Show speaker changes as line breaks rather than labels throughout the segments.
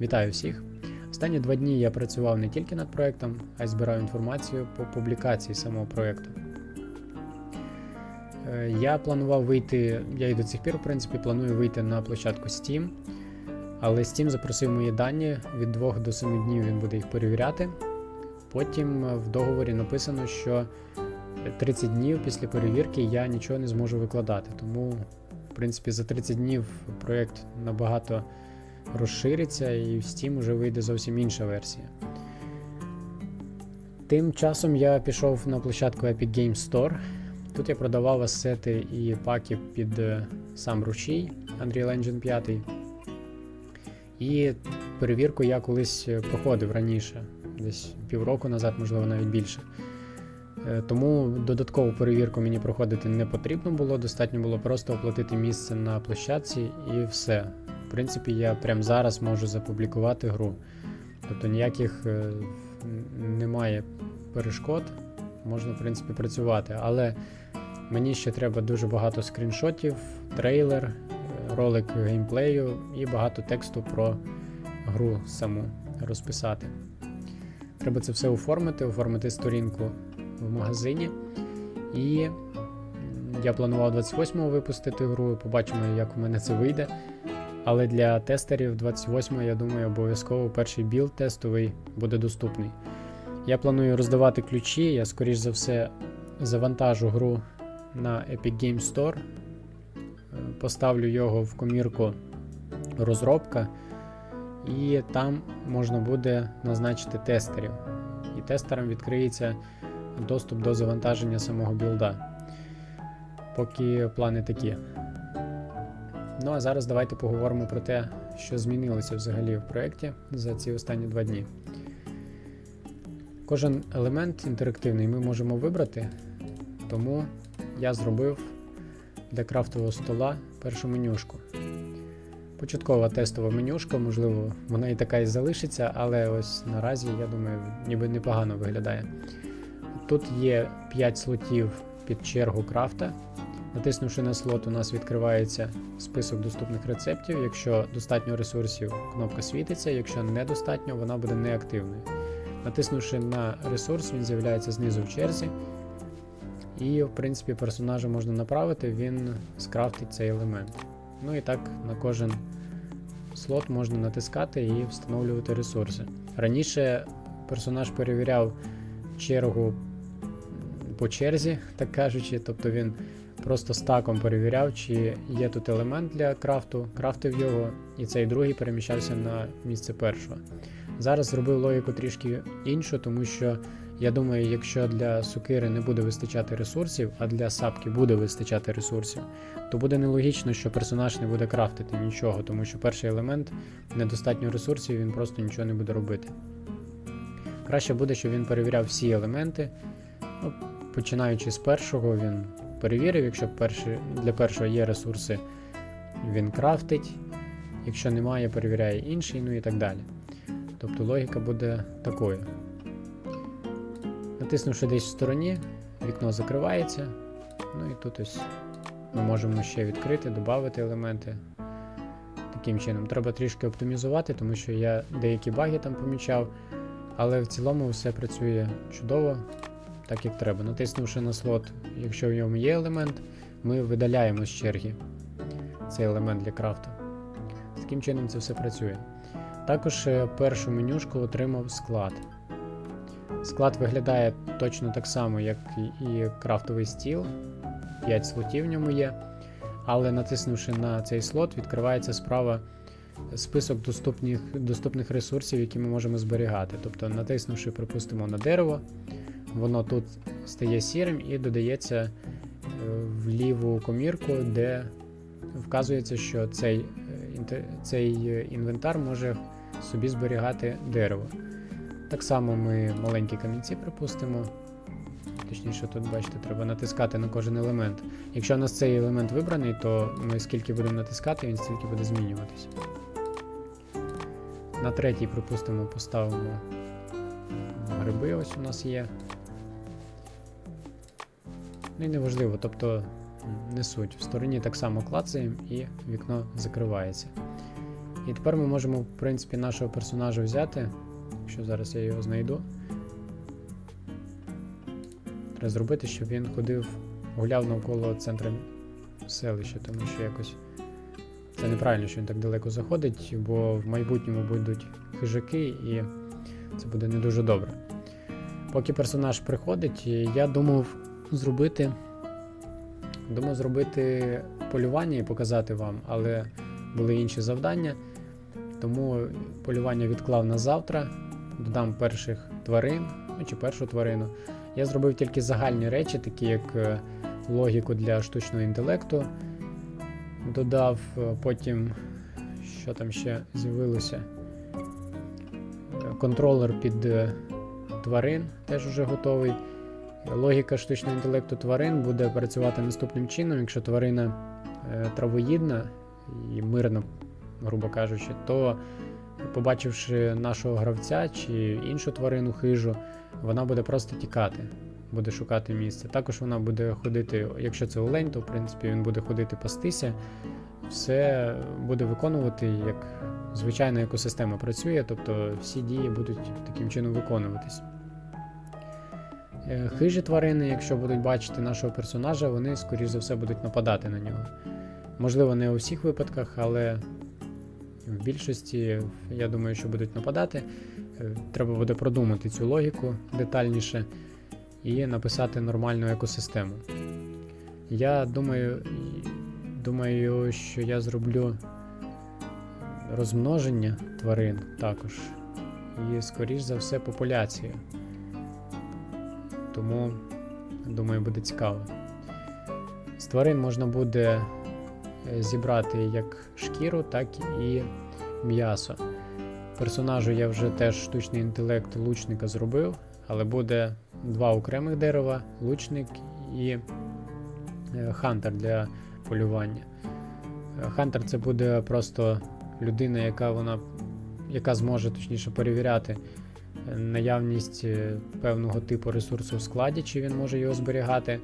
Вітаю всіх! Останні два дні я працював не тільки над проектом, а й збирав інформацію по публікації самого проекту. Е, Я планував вийти, я і до цих пір, в принципі, планую вийти на площадку Steam, але Steam запросив мої дані від 2 до 7 днів він буде їх перевіряти. Потім е, в договорі написано, що 30 днів після перевірки я нічого не зможу викладати. Тому, в принципі, за 30 днів проект набагато розшириться і в Steam вже вийде зовсім інша версія. Тим часом я пішов на площадку Epic Games Store. Тут я продавав асети і паки під е, сам ручій Unreal Engine 5. І перевірку я колись е, проходив раніше, десь півроку назад, можливо, навіть більше. Е, Тому додаткову перевірку мені проходити не потрібно було, достатньо було просто оплатити місце на площадці і все. Принципі, я прямо зараз можу запублікувати гру. Тобто ніяких е, немає перешкод, можна, в принципі, працювати. Але мені ще треба дуже багато скріншотів, трейлер, е, ролик геймплею і багато тексту про гру саму розписати. Треба це все оформити, оформити сторінку в магазині. І я планував 28-го випустити гру, побачимо, як у мене це вийде. Але для тестерів 28-го, я думаю, обов'язково перший білд тестовий буде доступний. Я планую роздавати ключі, я, скоріш за все, завантажу гру на Epic Games Store, е, поставлю його в комірку розробка, і там можна буде назначити тестерів. І тестерам відкриється доступ до завантаження самого білда. Поки плани такі. Ну а зараз давайте поговоримо про те, що змінилося взагалі в проєкті за ці останні два дні. Кожен елемент інтерактивний ми можемо вибрати, тому я зробив для крафтового стола першу менюшку. Початкова тестова менюшка, можливо, вона і така і залишиться, але ось наразі, я думаю, ніби непогано виглядає. Тут є 5 слотів під чергу крафта. Натиснувши на слот, у нас відкривається список доступних рецептів. Якщо достатньо ресурсів, кнопка світиться, якщо недостатньо, вона буде неактивною. Натиснувши на ресурс, він з'являється знизу в черзі. І, в принципі, персонажа можна направити, він скрафтить цей елемент. Ну і так на кожен слот можна натискати і встановлювати ресурси. Раніше персонаж перевіряв чергу по черзі, так кажучи, тобто він просто стаком перевіряв, чи є тут елемент для крафту, крафтив його, і цей другий переміщався на місце першого. Зараз зробив логіку трішки іншу, тому що я думаю, якщо для сукири не буде вистачати ресурсів, а для сапки буде вистачати ресурсів, то буде нелогічно, що персонаж не буде крафтити нічого, тому що перший елемент недостатньо ресурсів, він просто нічого не буде робити. Краще буде, щоб він перевіряв всі елементи. Ну, починаючи з першого, він перевірив, якщо перший, для першого є ресурси, він крафтить. Якщо немає, перевіряє інший, ну і так далі. Тобто логіка буде такою. Натиснувши десь в стороні, вікно закривається. Ну і тут ось ми можемо ще відкрити, додати елементи. Таким чином, треба трішки оптимізувати, тому що я деякі баги там помічав, але в цілому все працює чудово, так як треба. Натиснувши на слот, якщо в ньому є елемент, ми видаляємо з черги цей елемент для крафту. Таким чином це все працює. Також е, першу менюшку отримав склад. Склад виглядає точно так само, як і- крафтовий стіл. 5 слотів в ньому є. Але натиснувши на цей слот, відкривається справа список доступних, доступних ресурсів, які ми можемо зберігати. Тобто, натиснувши, припустимо, на дерево, воно тут стає сірим і додається е, в ліву комірку, де вказується, що цей, е, цей е, інвентар може собі зберігати дерево. Так само ми маленькі камінці припустимо. Точніше, тут, бачите, треба натискати на кожен елемент. Якщо у нас цей елемент вибраний, то ми скільки будемо натискати, він стільки буде змінюватися. На третій, припустимо, поставимо гриби, ось у нас є. Ну і неважливо, тобто не суть. В стороні так само клацаємо і вікно закривається. І тепер ми можемо, в принципі, нашого персонажа взяти. Якщо зараз я його знайду. Треба зробити, щоб він ходив, гуляв навколо центру селища, тому що якось це неправильно, що він так далеко заходить, бо в майбутньому будуть хижаки і це буде не дуже добре. Поки персонаж приходить, я думав зробити. Думав зробити полювання і показати вам, але були інші завдання. Тому полювання відклав на завтра. Додам перших тварин, ну чи першу тварину. Я зробив тільки загальні речі, такі як е, логіку для штучного інтелекту. Додав е, потім, що там ще з'явилося. Е, Контролер під тварин теж вже готовий. Логіка штучного інтелекту тварин буде працювати наступним чином. Якщо тварина е, травоїдна і мирна, грубо кажучи, то побачивши нашого гравця чи іншу тварину хижу, вона буде просто тікати, буде шукати місце. Також вона буде ходити, якщо це олень, то в принципі він буде ходити пастися, все буде виконувати як звичайна екосистема працює, тобто всі дії будуть таким чином виконуватись. Е, Хижі тварини, якщо будуть бачити нашого персонажа, вони, скоріш за все, будуть нападати на нього. Можливо, не у всіх випадках, але в більшості, я думаю, що будуть нападати. Е, Треба буде продумати цю логіку детальніше і написати нормальну екосистему. Я думаю, думаю, що я зроблю розмноження тварин також. І, скоріш за все, популяцію. Тому, думаю, буде цікаво. З тварин можна буде е, зібрати як шкіру, так і м'ясо. Персонажу я вже теж штучний інтелект лучника зробив, але буде два окремих дерева: лучник і е, хантер для полювання. Е, Хантер це буде просто людина, яка вона яка зможе точніше перевіряти наявність е, певного типу ресурсу в складі, чи він може його зберігати.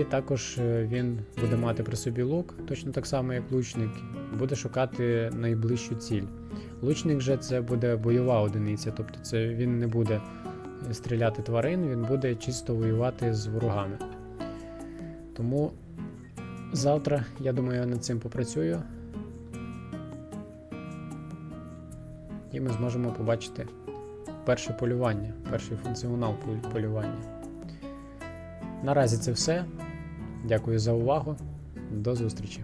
І також е, він буде мати при собі лук, точно так само, як лучник, буде шукати найближчу ціль. Лучник же це буде бойова одиниця, тобто це він не буде е, стріляти тварин, він буде чисто воювати з ворогами. Тому завтра, я думаю, я над цим попрацюю. І ми зможемо побачити перше полювання, перший функціонал полювання. Наразі це все. Дякую за увагу. До зустрічі!